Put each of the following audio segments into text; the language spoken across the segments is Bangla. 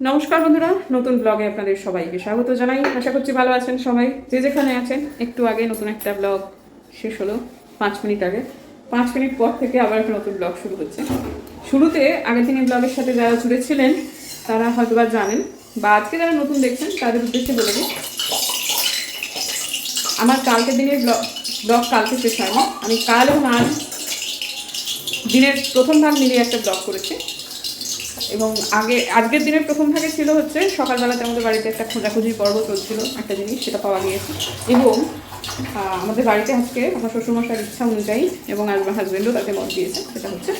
নমস্কার বন্ধুরা, নতুন ব্লগে আপনাদের সবাইকে স্বাগত জানাই। আশা করছি ভালো আছেন সবাই। যে যেখানে আছেন, একটু আগে নতুন একটা ব্লগ শেষ হলো, পাঁচ মিনিট আগে। পাঁচ মিনিট পর থেকে আবার একটা নতুন ব্লগ শুরু হচ্ছে। শুরুতে আগের দিনের ব্লগের সাথে যারা জুড়েছিলেন তারা হয়তো বা জানেন, বা আজকে যারা নতুন দেখছেন, তাদের উদ্দেশ্যে বলে দিই, আমার কালকে দিনের ব্লগ ব্লগ কালকে শেষ হয়নি। আমি কাল এবং আজ দিনের প্রথম ভাগ মিলিয়ে একটা ব্লগ করেছি। এবং আগে, আজকের দিনের প্রথম ভাগে ছিল হচ্ছে সকালবেলাতে আমাদের বাড়িতে একটা খোঁজাখুঁজি পর্ব চলছিল, একটা জিনিস সেটা পাওয়া গিয়েছে। এবং আমাদের বাড়িতে আজকে আমার শ্বশুরমশার ইচ্ছা অনুযায়ী এবং আমার হাজব্যান্ডও তাতে মত দিয়েছে, সেটা হচ্ছে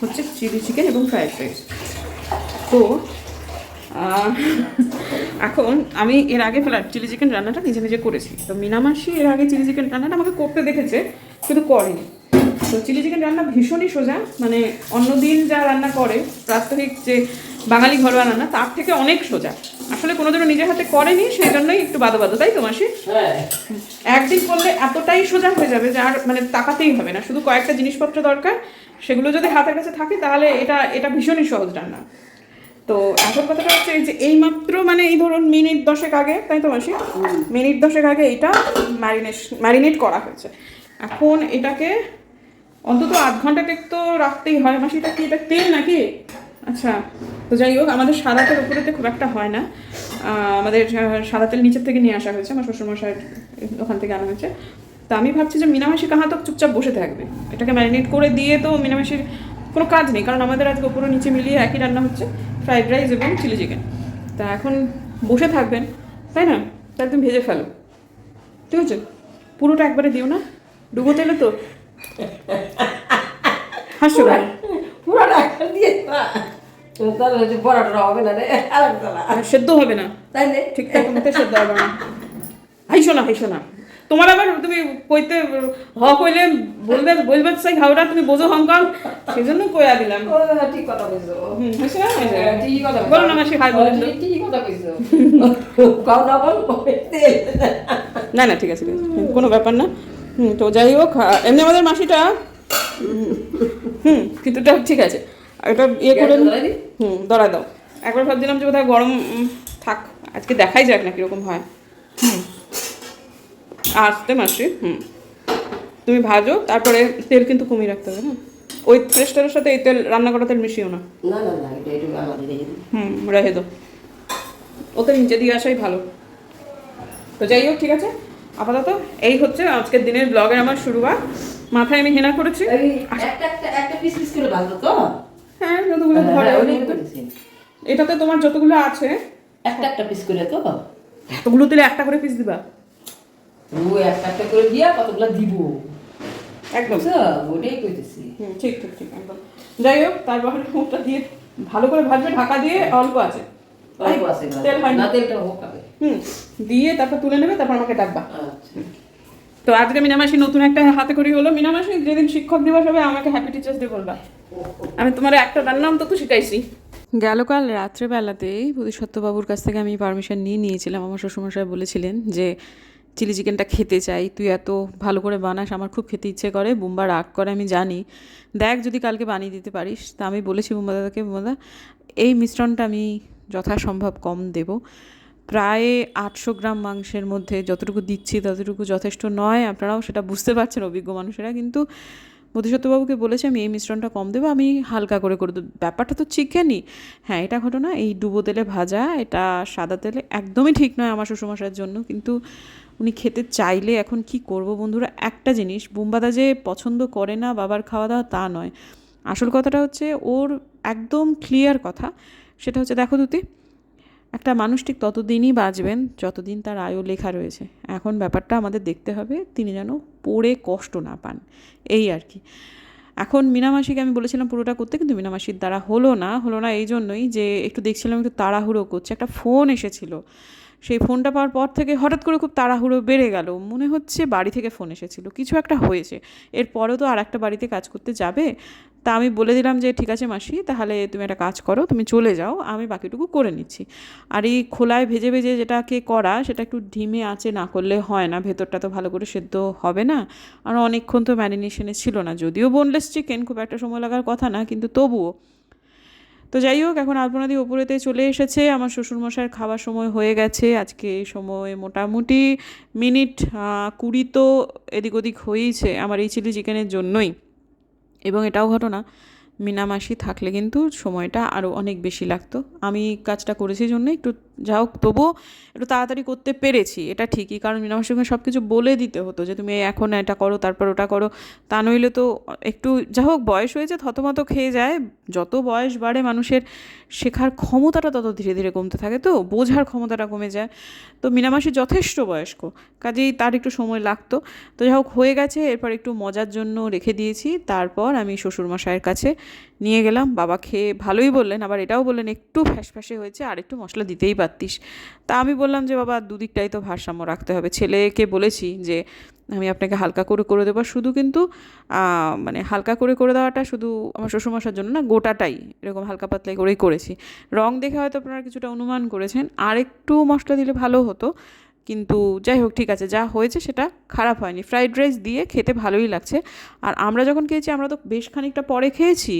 হচ্ছে চিলি চিকেন এবং ফ্রাইড রাইস তো এখন আমি এর আগে চিলি চিকেন রান্নাটা নিজে নিজে করেছি। তো মিনামাসি এর আগে চিলি চিকেন রান্নাটা আমাকে করতে দেখেছে, কিন্তু করেনি। তো চিলি চিকেন রান্না ভীষণই সোজা মানে অন্যদিন যা রান্না করে প্রাত্যহিক যে বাঙালি ঘরোয়া রান্না তার থেকে অনেক সোজা। আসলে কোনোদিনও নিজের হাতে করেনি সেই জন্যই একটু বাদো বাদো তাই তো মাসি? হ্যাঁ। একদিন করলে এতটাই সোজা হয়ে যাবে যে আর মানে তাকাতেই হবে না শুধু কয়েকটা জিনিসপত্র দরকার সেগুলো যদি হাতের কাছে থাকে তাহলে এটা এটা ভীষণই সহজ রান্না। তো এখন কথাটা হচ্ছে এই যে এইমাত্র মানে এই ধরুন মিনিট দশেক আগে তাই তো মাসি? মিনিট দশেক আগে এটা ম্যারিনেশ ম্যারিনেট করা হয়েছে। এখন এটাকে অন্তত আধ ঘণ্টা টেক তো রাখতেই হয়। মাসি, এটা কি, এটা তেল নাকি? আচ্ছা তো যাই হোক, আমাদের সাদা তেল উপরেতে খুব একটা হয় না। আমাদের সাদা তেল নিচের থেকে নিয়ে আসা হয়েছে, আমার শ্বশুরমশাই ওখান থেকে আনা হয়েছে। তা আমি ভাবছি যে মিনামাসি কাহা তো চুপচাপ বসে থাকবে। এটাকে ম্যারিনেট করে দিয়ে তো মিনামাসির কোনো কাজ নেই, কারণ আমাদের আজকে উপরে নিচে মিলিয়ে একই রান্না হচ্ছে, ফ্রাইড রাইস এবং চিলি চিকেন। তা এখন বসে থাকবেন, তাই না? তাহলে তুমি ভেজে ফেলো। ঠিক আছে? পুরোটা একবারে দিও না। ডুবো তেলে তো। হাসছো কেন? পুরো ডাক্তার দিয়ে তাহলে হচ্ছে বড়াটা হবে না রে আলাদা সেদ্ধ হবে না। ঠিকঠাক মতো সেদ্ধ হবে না। হাইসো না হাইসো না তোমার আবার তুমি কইতে হ কইলে বলবে বলবে চাই হাওড়া তুমি বোঝো হংকং সেই জন্য কইয়া দিলাম। ঠিক কথা কইছো। হয়েছে? হ্যাঁ, ঠিকই কথা। বলো না মাসি হাই বলেন ঠিকই কথা কইছো। কাউ না বল না না ঠিক আছে ঠিক কোনো ব্যাপার না। হুম তো যাই হোক এমনি আমাদের মাসিটা হুম, কিন্তু ঠিক আছে। আর এটা ইয়ে করে হুম ধরা দাও। একবার ভাবছিলাম যে কোথায় গরম থাক আজকে দেখাই যাক না কীরকম হয়। হুম আসতে মাসি হুম। তুমি ভাজো তারপরে তেল কিন্তু কমিয়ে রাখতে হবে না ওই প্রেস্টারের সাথে এই তেল রান্না করা তেল মিশিও না। হুম রেখে দাও। ওতে নিচে দিয়ে আসাই ভালো। তো যাই হোক ঠিক আছে? আপাতত এই হচ্ছে আজকের দিনের ব্লগের আমার শুরুয়াত মাথায় আমি হেনা করেছি। একটা একটা একটা পিস পিস করে ভাজতো তো? হ্যাঁ যতগুলো ধরে হ্যাঁ, মধ্যে। করেছি। এটাতে তোমার যতগুলো আছে একটা একটা পিস করে তো? এতগুলো তেলে একটা করে পিস দিবা? একটা একটা করে দিয়া কতগুলো দিব? একদম। ওটাই কইতেছি। ঠিক ঠিক ঠিক একদম। যাই হোক তারপর দিয়ে ভালো করে ভাজবে ঢাকা দিয়ে অল্প আছে। অল্প আছে তেল হয় না তেলটা হোক হুম দিয়ে তারপর তুলে নেবে তারপর আমাকে ডাকবা। আচ্ছা। তো আজকে মিনামাসি নতুন একটা হাতে করি হলো। মিনামাসি যেদিন শিক্ষক দিবস হবে আমাকে হ্যাপি টিচার্স ডে বলবা। আমি তোমার একটা রান্না অন্তত শিখাইছি। গেল কাল রাত্রেবেলাতেই বোধিসত্ত্ববাবুর কাছ থেকে আমি পারমিশন নিয়ে নিয়েছিলাম। আমার শ্বশুরমশাই বলেছিলেন যে চিলি চিকেনটা খেতে চাই তুই এত ভালো করে বানাস আমার খুব খেতে ইচ্ছে করে বুম্বা রাগ করে আমি জানি। দেখ যদি কালকে বানিয়ে দিতে পারিস। তা আমি বলেছি বুম্বা দাদাকে বুম্বা এই মিশ্রণটা আমি যথাসম্ভব কম দেবো। প্রায় আটশো গ্রাম মাংসের মধ্যে যতটুকু দিচ্ছি ততটুকু যথেষ্ট নয়। আপনারাও সেটা বুঝতে পারছেন, অভিজ্ঞ মানুষেরা। কিন্তু বোধিসত্ত্ববাবুকে বলেছে, আমি এই মিশ্রণটা কম দেবো, আমি হালকা করে করে দেবো। ব্যাপারটা তো চিকেনই। হ্যাঁ এটা ঘটনা, এই ডুবো তেলে ভাজা, এটা সাদা তেলে একদমই ঠিক নয় আমার শ্বশুরমশাইয়ের জন্য। কিন্তু উনি খেতে চাইলে এখন কি করব বন্ধুরা? একটা জিনিস, বুম্বাদা যে পছন্দ করে না বাবার খাওয়া দাওয়া তা নয়। আসল কথাটা হচ্ছে, ওর একদম ক্লিয়ার কথা, সেটা হচ্ছে, দেখো দুতি একটা মানুষ ঠিক ততদিনই বাঁচবেন, যতদিন তার আয়ু লেখা রয়েছে। এখন ব্যাপারটা আমাদের দেখতে হবে, তিনি যেন পড়ে কষ্ট না পান। এই আর কি। এখন মিনামাসিকে আমি বলেছিলাম পুরোটা করতে, কিন্তু মিনামাসির দ্বারা হলো না হলো না এই জন্যই যে একটু দেখছিলাম একটু তাড়াহুড়ো করছে। একটা ফোন এসেছিল সেই ফোনটা পাওয়ার পর থেকে হঠাৎ করে খুব তাড়াহুড়ো বেড়ে গেল। মনে হচ্ছে বাড়ি থেকে ফোন এসেছিল। কিছু একটা হয়েছে। এরপরেও তো আর একটা বাড়িতে কাজ করতে যাবে। তা আমি বলে দিলাম যে, ঠিক আছে মাসি, তাহলে তুমি একটা কাজ করো, তুমি চলে যাও, আমি বাকিটুকু করে নিচ্ছি। আর এই খোলায় ভেজে ভেজে যেটাকে করা, সেটা একটু ঢিমে আঁচে না করলে হয় না। ভেতরটা তো ভালো করে সেদ্ধ হবে না। আর অনেকক্ষণ তো ম্যারিনেশনে ছিল না। যদিও বোনলেস চিকেন খুব একটা সময় লাগার কথা না, কিন্তু তবুও তো যাই হোক, এখন আলপনাদি ওপরেতে চলে এসেছে। আমার শ্বশুরমশাইয়ের খাওয়ার সময় হয়ে গেছে। আজকে এই সময় মোটামুটি মিনিট কুড়ি তো এদিক ওদিক হয়েইছে আমার এই চিলি চিকেনের জন্যই। এবং এটাও ঘটনা মিনামাসি থাকলে কিন্তু সময়টা আরও অনেক বেশি লাগতো। আমি কাজটা করেছি জন্য একটু যা হোক, তবুও একটু তাড়াতাড়ি করতে পেরেছি, এটা ঠিকই। কারণ মিনামাসিকে সব কিছু বলে দিতে হতো যে, তুমি এখন এটা করো, তারপর ওটা করো। তা নইলে তো একটু যা হোক, বয়স হয়েছে, থতমত খেয়ে যায়। যত বয়স বাড়ে মানুষের, শেখার ক্ষমতাটা তত ধীরে ধীরে কমতে থাকে তো, বোঝার ক্ষমতাটা কমে যায়। তো মিনামাসি যথেষ্ট বয়স্ক, কাজেই তার একটু সময় লাগতো। তো যাই হোক, হয়ে গেছে, এরপর একটু মজার জন্য রেখে দিয়েছি। তারপর আমি শ্বশুরমশাইয়ের কাছে নিয়ে গেলাম। বাবা খেয়ে ভালোই বললেন, আবার এটাও বললেন, একটু ফ্যাসফ্যাসে হয়েছে আর একটু মশলা দিতেই পারতিস তা আমি বললাম যে, বাবা, দুদিকটাই তো ভারসাম্য রাখতে হবে। ছেলেকে বলেছি যে, আমি আপনাকে হালকা করে করে দেবো। শুধু কিন্তু মানে হালকা করে করে দেওয়াটা শুধু আমার শ্বশুরমশার জন্য না, গোটাটাই এরকম হালকা পাতলাই করেই করেছি। রং দেখে হয়তো আপনারা কিছুটা অনুমান করেছেন। আর একটু মশলা দিলে ভালো হতো। কিন্তু যাই হোক, ঠিক আছে, যা হয়েছে সেটা খারাপ হয়নি। ফ্রাইড রাইস দিয়ে খেতে ভালোই লাগছে। আর আমরা যখন খেয়েছি, আমরা তো বেশ খানিকটা পরে খেয়েছি,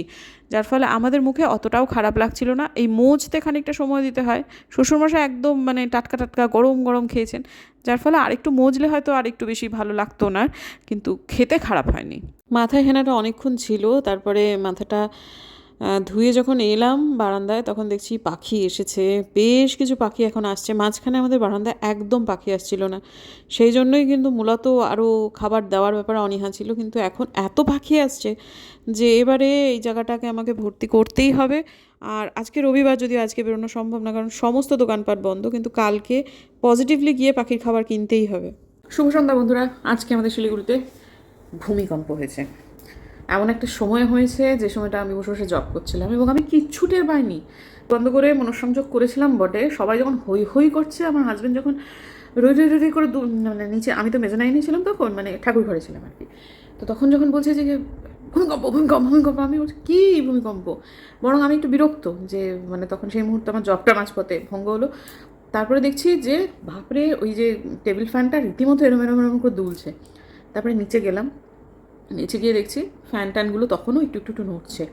যার ফলে আমাদের মুখে অতটাও খারাপ লাগছিল না। এই মোজতে খানিকটা সময় দিতে হয়। শ্বশুরমশাই একদম মানে টাটকা টাটকা গরম গরম খেয়েছেন, যার ফলে আরেকটু মজলে হয়তো আরেকটু বেশি ভালো লাগতো না, কিন্তু খেতে খারাপ হয়নি। মাথায় হেনাটা অনেকক্ষণ ছিল, তারপরে মাথাটা ধুয়ে যখন এলাম বারান্দায়, তখন দেখছি পাখি এসেছে। বেশ কিছু পাখি এখন আসছে। মাঝখানে আমাদের বারান্দায় একদম পাখি আসছিল না। সেই জন্যই কিন্তু মূলত আরও খাবার দেওয়ার ব্যাপারে অনীহা ছিল। কিন্তু এখন এত পাখি আসছে যে এবারে এই জায়গাটাকে আমাকে ভর্তি করতেই হবে। আর আজকে রবিবার যদি আজকে বেরোনো সম্ভব না, কারণ সমস্ত দোকানপাট বন্ধ, কিন্তু কালকে পজিটিভলি গিয়ে পাখির খাবার কিনতেই হবে। শুভ সন্ধ্যা বন্ধুরা। আজকে আমাদের শিলিগুড়িতে ভূমিকম্প হয়েছে। এমন একটা সময় হয়েছে যে সময়টা আমি বসে বসে জব করছিলাম এবং আমি কিচ্ছু টের পাইনি। বন্ধ করে মনঃসংযোগ করেছিলাম বটে সবাই যখন হই হই করছে, আমার হাজব্যান্ড যখন রই রই রই করে মানে নিচে আমি তো মেজানাইনে ছিলাম তখন মানে ঠাকুর ঘরে ছিলাম আর কি। তো তখন যখন বলছে যে, ভূমিকম্প ভূমিকম্প ভূমিকম্প, আমি বলছি, কী ভূমিকম্প? বরং আমি একটু বিরক্ত যে মানে তখন সেই মুহূর্তে আমার জবটা মাঝপথে ভঙ্গ হলো। তারপরে দেখছি যে, বাপরে, ওই যে টেবিল ফ্যানটা রীতিমতো এরম এরম এরম করে দুলছে। তারপরে নিচে গেলাম নিচে গিয়ে দেখছি ফ্যান ট্যানগুলো তখনও একটু একটু একটু নড়ছে।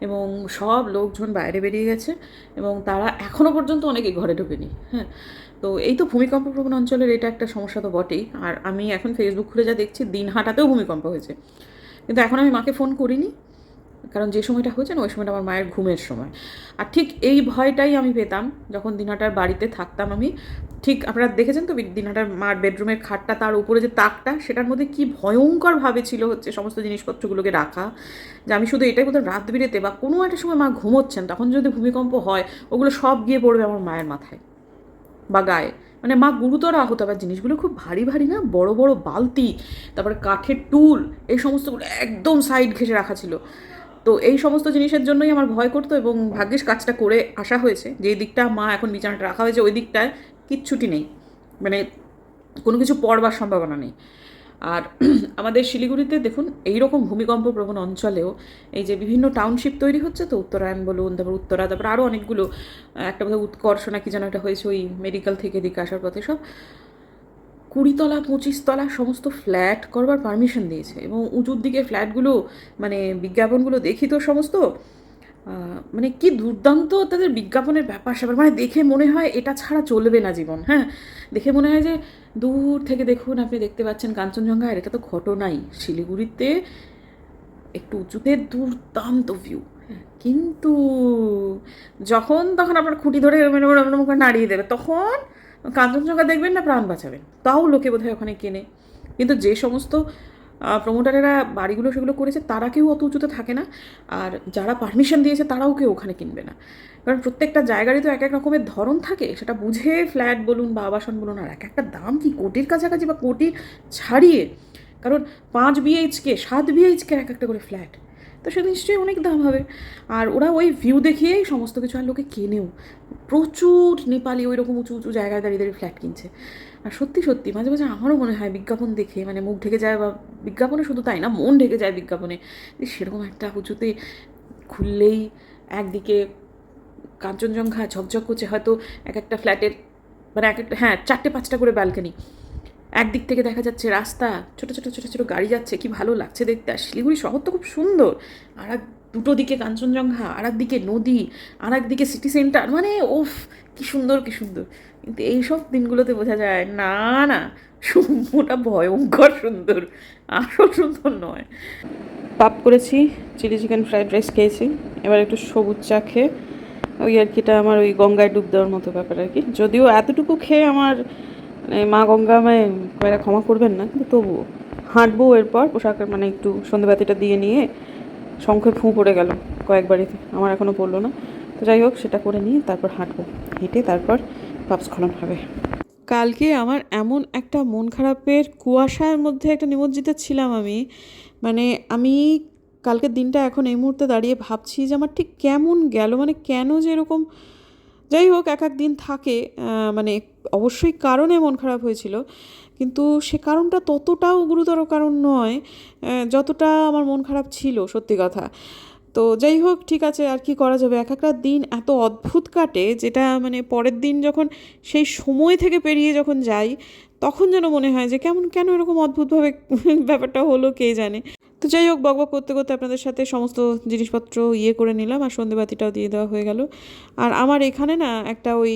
এবং সব লোকজন বাইরে বেরিয়ে গেছে এবং তারা এখনও পর্যন্ত অনেকে ঘরে ঢোকেনি হ্যাঁ। তো এই তো ভূমিকম্প প্রবণ অঞ্চলের এটা একটা সমস্যা তো বটেই। আর আমি এখন ফেসবুক খুলে যা দেখছি দিন দিনহাটাতেও ভূমিকম্প হয়েছে। কিন্তু এখন আমি মাকে ফোন করিনি। কারণ যে সময়টা হয়েছে না, ওই সময়টা আমার মায়ের ঘুমের সময়। আর ঠিক এই ভয়টাই আমি পেতাম যখন দিনহাটার বাড়িতে থাকতাম আমি। ঠিক আপনারা দেখেছেন তো দিনহাটার মার বেডরুমের খাটটা, তার উপরে যে তাকটা, সেটার মধ্যে কি ভয়ঙ্করভাবে ছিল হচ্ছে সমস্ত জিনিসপত্রগুলোকে রাখা। যে আমি শুধু এটাই বলতাম, রাত বিরেতে বা কোনো একটা সময় মা ঘুমোচ্ছেন, তখন যদি ভূমিকম্প হয়, ওগুলো সব গিয়ে পড়বে আমার মায়ের মাথায় বা গায়ে। মানে মা গুরুতর আহত, আবার জিনিসগুলো খুব ভারী ভারী না, বড় বড় বালতি, তারপরে কাঠের টুল, এই সমস্তগুলো একদম সাইড ঘেঁষে রাখা ছিল। তো এই সমস্ত জিনিসের জন্যই আমার ভয় করতো এবং ভাগ্যিস কাজটা করে আসা হয়েছে। যে দিকটা মা এখন বিছানাটা রাখা হয়েছে, ওই দিকটায় কিচ্ছুটি নেই। মানে কোনো কিছু পড়বার সম্ভাবনা নেই। আর আমাদের শিলিগুড়িতে দেখুন এই রকম ভূমিকম্প প্রবণ অঞ্চলেও এই যে বিভিন্ন টাউনশিপ তৈরি হচ্ছে তো, উত্তরায়ণ বলুন, তারপর উত্তরা, তারপর আরও অনেকগুলো, একটা বোধহয় উৎকর্ষ না কি যেন একটা হয়েছে ওই মেডিকেল থেকে এদিকে আসার পথে সব। কুড়িতলা, পঁচিশতলা সমস্ত ফ্ল্যাট করবার পারমিশন দিয়েছে এবং উঁচুর দিকে ফ্ল্যাটগুলো মানে বিজ্ঞাপনগুলো দেখি তো সমস্ত মানে কি দুর্দান্ত তাদের বিজ্ঞাপনের ব্যাপার স্যাপার। মানে দেখে মনে হয় এটা ছাড়া চলবে না জীবন হ্যাঁ? দেখে মনে হয় যে দূর থেকে দেখুন, আপনি দেখতে পাচ্ছেন কাঞ্চনজঙ্ঘা, আর এটা তো ঘটনাই। শিলিগুড়িতে একটু উঁচুতে দুর্দান্ত ভিউ কিন্তু যখন তখন আপনার খুঁটি ধরে নাড়িয়ে দেবে, তখন কাঞ্চনজঙ্ঘা দেখবেন না, প্রাণ বাঁচাবেন। তাও লোকে বোধহয় ওখানে কেনে। কিন্তু যে সমস্ত প্রমোটারেরা বাড়িগুলো সেগুলো করেছে, তারা কেউ অত উঁচুতে থাকে না। আর যারা পারমিশন দিয়েছে, তারাও কেউ ওখানে কিনবে না। কারণ প্রত্যেকটা জায়গারই তো এক এক রকমের ধরন থাকে। সেটা বুঝে ফ্ল্যাট বলুন বা আবাসন বলুন, আর এক একটা দাম কি কোটির কাছাকাছি বা কোটির ছাড়িয়ে? কারণ পাঁচ বিএইচকে সাত বিএইচকে এক একটা করে ফ্ল্যাট। তো সে নিশ্চয়ই অনেক দাম হবে। আর ওরা ওই ভিউ দেখিয়েই সমস্ত কিছু আর লোকে কেনেও। প্রচুর নেপালি ওই রকম উঁচু উঁচু জায়গায় দাঁড়িয়ে দাঁড়িয়ে ফ্ল্যাট কিনছে। আর সত্যি সত্যি, মাঝে মাঝে আমারও মনে হয় বিজ্ঞাপন দেখে মানে মুখ ঢেকে যায় বা বিজ্ঞাপনে শুধু তাই না, মন ঢেকে যায় বিজ্ঞাপনে। সেরকম একটা উঁচুতে খুললেই একদিকে কাঞ্চনজঙ্ঘা ঝকঝক করছে, হয়তো এক একটা ফ্ল্যাটের মানে এক একটা হ্যাঁ চারটে পাঁচটা করে ব্যালকনি একদিক থেকে দেখা যাচ্ছে রাস্তা, ছোট ছোট ছোট, ছোটো গাড়ি যাচ্ছে, কি ভালো লাগছে দেখতে। আর শিলিগুড়ি শহর তো খুব সুন্দর। আর এক দুটো দিকে কাঞ্চনজঙ্ঘা আর একদিকে নদী আর একদিকে সিটি সেন্টার মানে ওফ কি সুন্দর কি সুন্দর। কিন্তু এইসব দিনগুলোতে বোঝা যায়, না না ওটা ভয়ঙ্কর সুন্দর, আসল সুন্দর নয়। পাপ করেছি, চিলি চিকেন ফ্রাইড রাইস খেয়েছি, এবার একটু সবুজ চা খেয়ে ওই আর কিটা আমার ওই গঙ্গায় ডুব দেওয়ার মতো ব্যাপার আর কি। যদিও এতটুকু খেয়ে আমার মানে মা গঙ্গা আমায় কয়েকটা ক্ষমা করবেন না, কিন্তু তবুও হাঁটবো এরপর পোশাকের মানে একটু সন্ধ্যেবাতিটা দিয়ে নিয়ে শঙ্খে ফুঁ পড়ে গেল কয়েকবারিতে আমার এখনও পড়ল না। তো যাই হোক, সেটা করে নিয়ে তারপর হাঁটবো, হেঁটে তারপর পাপস্খলন হবে। কালকে আমার এমন একটা মন খারাপের কুয়াশার মধ্যে একটা নিমজ্জিত ছিলাম আমি। মানে আমি কালকের দিনটা এখন এই মুহূর্তে দাঁড়িয়ে ভাবছি যে আমার ঠিক কেমন গেল মানে কেন যে এরকম যাই হোক এক এক দিন থাকে মানে অবশ্যই কারণে মন খারাপ হয়েছিল, কিন্তু সে কারণটা ততটাও গুরুতর কারণ নয় যতটা আমার মন খারাপ ছিল, সত্যি কথা। তো যাই হোক, ঠিক আছে, আর কি করা যাবে? এক একটা দিন এত অদ্ভুত কাটে, যেটা মানে পরের দিন যখন সেই সময় থেকে পেরিয়ে যখন যাই, তখন যেন মনে হয় যে কেমন, কেন এরকম অদ্ভুতভাবে ব্যাপারটা হলো, কে জানে? তো যাই হোক বকবক করতে করতে আপনাদের সাথে সমস্ত জিনিসপত্র ইয়ে করে নিলাম আর সন্ধেবাতিটাও দিয়ে দেওয়া হয়ে গেল। আর আমার এখানে না একটা ওই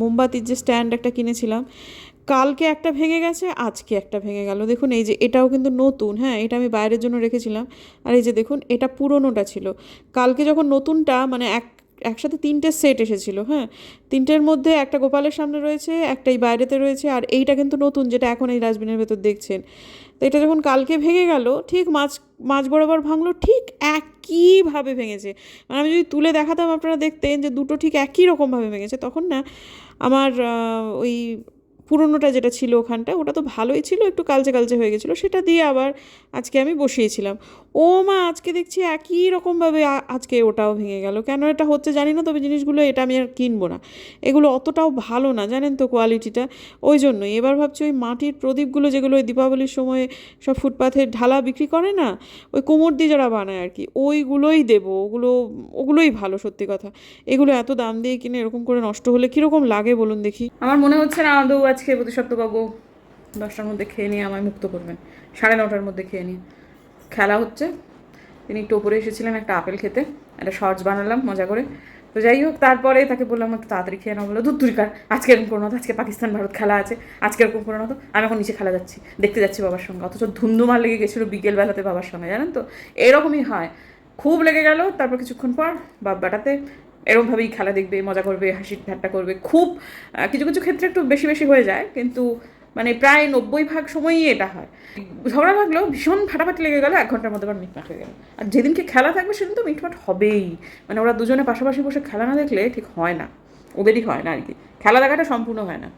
মোমবাতির যে স্ট্যান্ড একটা কিনেছিলাম, কালকে একটা ভেঙে গেছে, আজকে একটা ভেঙে গেল। দেখুন, এই যে এটাও কিন্তু নতুন হ্যাঁ এটা আমি বাইরের জন্য রেখেছিলাম। আর এই যে দেখুন, এটা পুরনোটা ছিল। কালকে যখন নতুনটা মানে এক একসাথে তিনটে সেট এসেছিল হ্যাঁ? তিনটের মধ্যে একটা গোপালের সামনে রয়েছে, একটা এই বাইরেতে রয়েছে, আর এইটা কিন্তু নতুন যেটা এখন এই ডাস্টবিনের ভেতর দেখছেন। তো এটা যখন কালকে ভেঙে গেল, ঠিক মাছ মাছ বরাবর ভাঙলো, ঠিক একইভাবে ভেঙেছে। মানে আমি যদি তুলে দেখাতাম আপনারা দেখতেন যে দুটো ঠিক একই রকমভাবে ভেঙেছে, তখন না আমার ওই পুরনোটা যেটা ছিল ওখানটা, ওটা তো ভালোই ছিল, একটু কালচে কালচে হয়ে গেছিল, সেটা দিয়ে আবার আজকে আমি বসিয়েছিলাম। ও মা, আজকে দেখছি একই রকমভাবে আজকে ওটাও ভেঙে গেল। কেন এটা হচ্ছে জানি না, তবে জিনিসগুলো এটা আমি আর কিনবো না। এগুলো অতটাও ভালো না, জানেন তো কোয়ালিটিটা ওই জন্যই। এবার ভাবছি ওই মাটির প্রদীপগুলো যেগুলো ওই দীপাবলির সময় সব ফুটপাথে ঢালা বিক্রি করে না, ওই কোমর দিয়ে যারা বানায় আর কি, ওইগুলোই দেবো। ওগুলো, ওগুলোই ভালো, সত্যি কথা। এগুলো এত দাম দিয়ে কিনে এরকম করে নষ্ট হলে কীরকম লাগে বলুন দেখি? আমার মনে হচ্ছে না আদৌ আজকে প্রতিশব্দবাবু দশটার মধ্যে খেয়ে নিয়ে আমায় মুক্ত করবেন। সাড়ে নটার মধ্যে খেয়ে নিয়ে খেলা হচ্ছে। তিনি একটু ওপরে এসেছিলেন একটা আপেল খেতে। একটা শর্টস বানালাম মজা করে। তো যাই হোক তারপরে তাকে বললাম একটু তাড়াতাড়ি খেয়ে নাও। বলে দুধ তুরিকার আজকে এরকম করো না তো, আজকে পাকিস্তান ভারত খেলা আছে। আজকে এরকম করো না তো আমি এখন নিচে খেলা যাচ্ছি। দেখতে যাচ্ছি বাবার সঙ্গে। অথচ ধুমধুমার লেগে গেছিল বিকেলবেলাতে বাবার সঙ্গে জানেন তো? এরকমই হয়। খুব লেগে গেল তারপর কিছুক্ষণ পর বাপ বেটাতে এরকমভাবেই খেলা দেখবে, মজা করবে, হাসি ঠাট্টা করবে। খুব কিছু কিছু ক্ষেত্রে একটু বেশি বেশি হয়ে যায়, কিন্তু মানে প্রায় নব্বই ভাগ সময়ই এটা হয়। ঝগড়া লাগলেও ভীষণ ফাটাফাটি লেগে গেল, এক ঘণ্টার মধ্যে আবার মিটমাট হয়ে গেল। আর যেদিনকে খেলা থাকবে সেদিন তো মিটমাট হবেই। মানে ওরা দুজনে পাশাপাশি বসে খেলা না দেখলে ঠিক হয় না। ওদেরই হয় না আর কি। খেলা দেখাটা সম্পূর্ণ হয় না।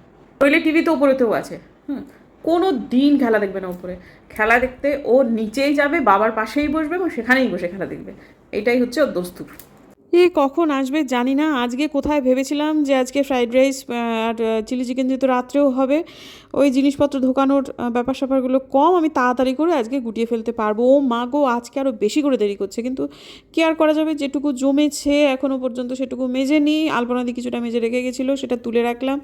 নইলে টিভি তো ওপরেতেও আছে, হুম। কোনো দিন খেলা দেখবে না উপরে। খেলা দেখতে ও নিচেই যাবে, বাবার পাশেই বসবে এবং সেখানেই বসে খেলা দেখবে। এটাই হচ্ছে ওর দস্তুর। এ কখন আসবে জানি না। আজকে কোথায় ভেবেছিলাম যে আজকে ফ্রাইড রাইস আর চিলি চিকেন যেহেতু রাত্রেও হবে ওই জিনিসপত্র ঢোকানোর ব্যাপার স্যাপারগুলো কম, আমি তাড়াতাড়ি করে আজকে গুটিয়ে ফেলতে পারব। ও মা গো, আজকে আরও বেশি করে দেরি করছে। কিন্তু কেয়ার করা যাবে, যেটুকু জমেছে এখনও পর্যন্ত সেটুকু মেজে নিই আলপনাদি কিছুটা মেজে রেখে গেছিল, সেটা তুলে রাখলাম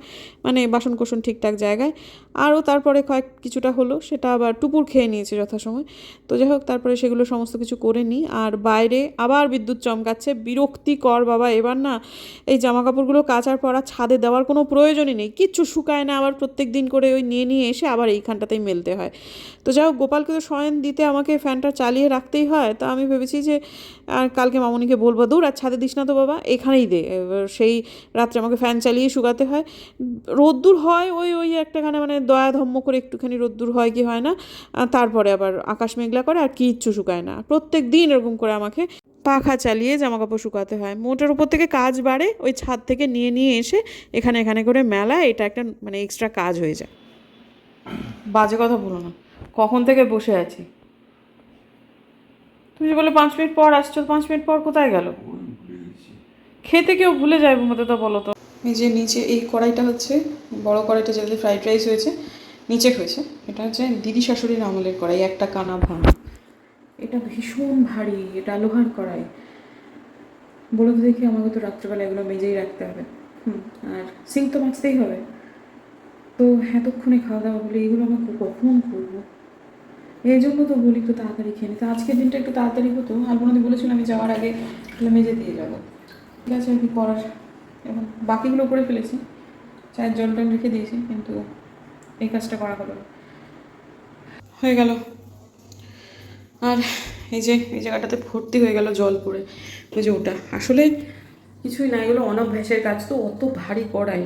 মানে বাসন কোসন ঠিকঠাক জায়গায়। আরও তারপরে কয়েক, কিছুটা হলো, সেটা আবার টুপুর খেয়ে নিয়েছে যথাসময়। তো যাই হোক, তারপরে সেগুলো সমস্ত কিছু করে নিই। আর বাইরে আবার বিদ্যুৎ চমকাচ্ছে, বিরক্তিকর বাবা, এবার না এই জামা কাপড়গুলো কাচার পরা ছাদে দেওয়ার কোনো প্রয়োজনই নেই। কিচ্ছু শুকায় না আবার প্রত্যেক দিন করে ওই নিয়ে নিয়ে এসে আবার এইখানটাতেই মেলতে হয়। তো যাই হোক, গোপালকে তো শয়ন দিতে আমাকে ফ্যানটা চালিয়ে রাখতেই হয়। তো আমি ভেবেছি যে, আর কালকে মামনিকে বলব, দূর, আর ছাদে দিস না তো বাবা, এখানেই দে। এবার সেই রাত্রে আমাকে ফ্যান চালিয়ে শুকাতে হয়। রোদ্দুর হয় ওই ওই একটাখানে মানে দয়া ধম্ম করে একটুখানি রোদ্দুর হয় কি হয় না তারপরে আবার আকাশ মেঘলা করে আর কিচ্ছু শুকায় না। প্রত্যেক দিন এরকম করে আমাকে পাখা চালিয়ে জামা কাপড় শুকাতে হয়। মোটের উপর থেকে কাজ বাড়ে, ওই ছাদ থেকে নিয়ে নিয়ে এসে এখানে এখানে করে মেলা এটা একটা মানে এক্সট্রা কাজ হয়ে যায়। বাজে কথা বলো না। কখন থেকে বসে আছি? তুমি যে বলে পাঁচ মিনিট পর আসছো পাঁচ মিনিট পর কোথায় গেল? খেতে কেউ ভুলে যায় মতো তো বলো তো। এই যে নিচে এই কড়াইটা হচ্ছে বড় কড়াইটা যেটাতে ফ্রাইড রাইস হয়েছে নিচে হয়েছে এটা হচ্ছে দিদি শাশুড়ির আমলের কড়াই একটা কানা ভাঙা। এটা ভীষণ ভারী এটা লোহার কড়াই। বলে তো দেখি আমাকে তো রাত্রেবেলা এগুলো মেজেই রাখতে হবে। হুম আর সিঙ্ক তো মাজতেই হবে। তো এতক্ষণে খাওয়া দাওয়া বলে এগুলো আমাকে কখন করব? এই জন্য তো বলি একটু তাড়াতাড়ি খেয়ে নিতে আজকের দিনটা একটু তাড়াতাড়ি হতো। আর আলপনাদি বলেছিল আমি যাওয়ার আগে তাহলে মেজে দিয়ে যাব। ঠিক আছে কি করার এখন বাকিগুলো করে ফেলেছি। চায়ের জল টল রেখে দিয়েছি, কিন্তু এই কাজটা করা হলো হয়ে গেল। আর এই যে, এই জায়গাটাতে ভর্তি হয়ে গেল জল পড়ে, ওই যে ওটা। আসলে কিছুই না, এগুলো অনভ্যাসের কাজ তো, অত ভারী কড়াই।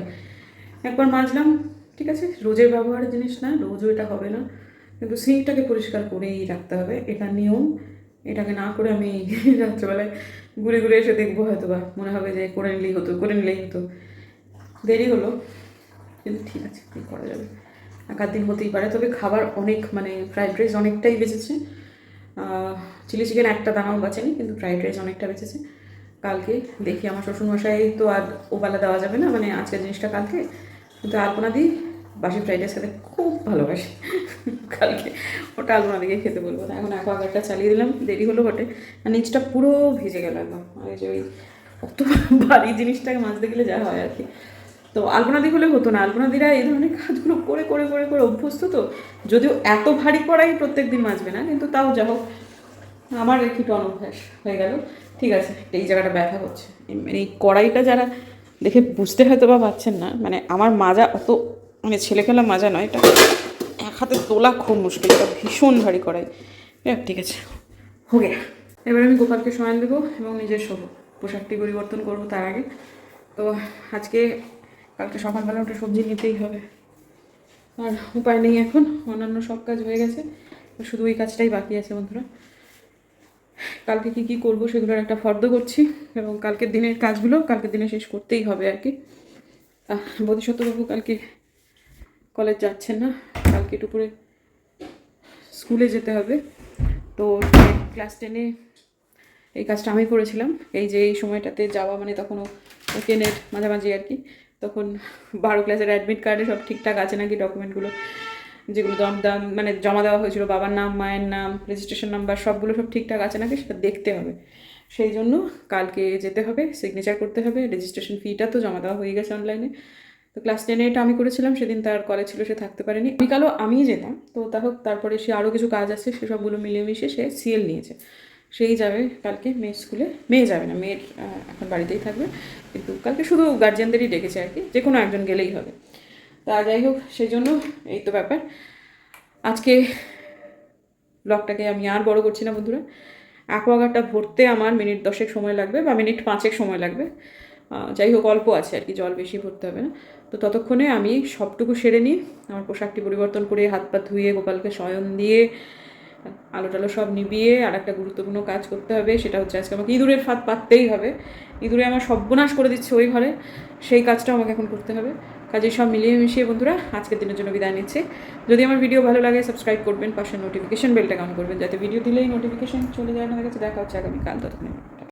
একবার মাজলাম ঠিক আছে? রোজের ব্যবহারের জিনিস না, রোজও এটা হবে না। কিন্তু সিঙ্কটাকে পরিষ্কার করেই রাখতে হবে। এটা নিয়ম। এটাকে না করে আমি রাত্রেবেলায় ঘুরে ঘুরে এসে দেখব হয়তো বা মনে হবে যে করে নিলেই হতো, করে নিলেই হতো। দেরি হলো। কিন্তু ঠিক আছে, কী করা যাবে? একার দিন হতেই পারে। তবে খাবার অনেক মানে ফ্রাইড রাইস অনেকটাই বেঁচেছে। চিলি চিকেন একটা দানাও বাঁচেনি, কিন্তু ফ্রাইড রাইস অনেকটা বেঁচেছে। কালকে দেখি আমার শ্বশুরমশাই তো আর ওবেলা দেওয়া যাবে না মানে আজকের জিনিসটা কালকে। কিন্তু আলপনা দিই বাসি ফ্রাইড রাইস খেতে খুব ভালোবাসি। কালকে ওটা আলপনা দিকে খেতে বলব না। এখন অ্যাকোয়াগার্ডটা চালিয়ে দিলাম, দেরি হলো বটে। আর নিচটা পুরো ভিজে গেল একদম। আর যে ওই অত ভারী জিনিসটাকে মাজতে গেলে যা হয় আর কি। তো আলপনাদি হলে হতো না। আলপনাদিরা এই ধরনের কাজগুলো করে করে করে করে অভ্যস্ত তো। যদিও এত ভারী করাই প্রত্যেক দিন মাজবে না, কিন্তু তাও যা হোক, আমার একটু অনভ্যাস হয়ে গেল। ঠিক আছে, এই জায়গাটা ব্যথা হচ্ছে। মানে এই কড়াইটা যারা দেখে বুঝতে হয়তো বা পাচ্ছেন না মানে আমার মাজা অত মানে ছেলে খেলা মাজা নয় এটা এক হাতে তোলা খুব মুশকিল এটা ভীষণ ভারী যাক, ঠিক আছে। হো গিয়া এবার আমি গোপালকে শয়ন দেবো এবং নিজের শোবো। পোশাকটি পরিবর্তন করব তার আগে। তো আজকে কালকে সকালবেলা ওটা সবজি নিতেই হবে। আর উপায় নেই এখন অন্যান্য সব কাজ হয়ে গেছে। শুধু ওই কাজটাই বাকি আছে বন্ধুরা। কালকে কি কি করব সেগুলোর একটা ফর্দ করছি এবং কালকের দিনের কাজগুলো কালকের দিনে শেষ করতেই হবে আর কি। বোধিসত্ত্ববাবু কালকে কলেজ যাচ্ছেন না, কালকে দুপুরে স্কুলে যেতে হবে। তো ক্লাস টেনে এই কাজটা আমি করেছিলাম। এই যে এই সময়টাতে যাওয়া মানে তখনও টেনের মাঝামাঝি আর কি। তখন বারো ক্লাসের অ্যাডমিট কার্ডে সব ঠিকঠাক আছে নাকি ডকুমেন্টগুলো যেগুলো দম দাম মানে জমা দেওয়া হয়েছিল, বাবার নাম, মায়ের নাম রেজিস্ট্রেশন নাম্বার সবগুলো সব ঠিকঠাক আছে নাকি সেটা দেখতে হবে। সেই জন্য কালকে যেতে হবে সিগনেচার করতে হবে রেজিস্ট্রেশন ফিটা তো জমা দেওয়া হয়ে গেছে অনলাইনে তো ক্লাস টেনে এটা আমি করেছিলাম, সেদিন তার কলেজ ছিল, সে থাকতে পারেনি। বিকালও আমিই যেতাম, তো তা হোক, তারপরে সে আরও কিছু কাজ আছে, সেসবগুলো মিলিয়ে মিশে সে সিএল নিয়েছে। সেই যাবে কালকে মেয়ে স্কুলে মেয়ে যাবে না, মেয়ের এখন বাড়িতেই থাকবে। কিন্তু কালকে শুধু গার্জিয়ানদেরই ডেকেছে আর কি যে কোনো একজন গেলেই হবে। তা যাই হোক সেই জন্য এই তো ব্যাপার। আজকে ব্লগটাকে আমি আর বড় করছি না, বন্ধুরা। অ্যাকোয়াগার্ডটা ভরতে আমার মিনিট দশেক সময় লাগবে বা মিনিট পাঁচেক সময় লাগবে। যাই হোক অল্প আছে আর কি, জল বেশি ভরতে হবে না। তো ততক্ষণে আমি সবটুকু সেরে নিই, আমার পোশাকটি পরিবর্তন করে হাত পা ধুয়ে গোপালকে শয়ন দিয়ে, আলো টালো সব নিবিয়ে আর একটা গুরুত্বপূর্ণ কাজ করতে হবে, সেটা হচ্ছে আজকে আমাকে ইঁদুরের ফাঁদ পাততেই হবে। ইঁদুরে আমার সর্বনাশ করে দিচ্ছে ওই ঘরে, সেই কাজটাও আমাকে এখন করতে হবে। কাজে সব মিলিয়ে মিশিয়ে বন্ধুরা, আজকের দিনের জন্য বিদায় নিচ্ছে। যদি আমার ভিডিও ভালো লাগে সাবস্ক্রাইব করবেন, পাশে নোটিফিকেশন বেলটা কাউন্ট করবেন, যাতে ভিডিও দিলেই নোটিফিকেশন চলে যায় আপনাদের কাছে দেখা হচ্ছে আগামীকাল, ততক্ষণে।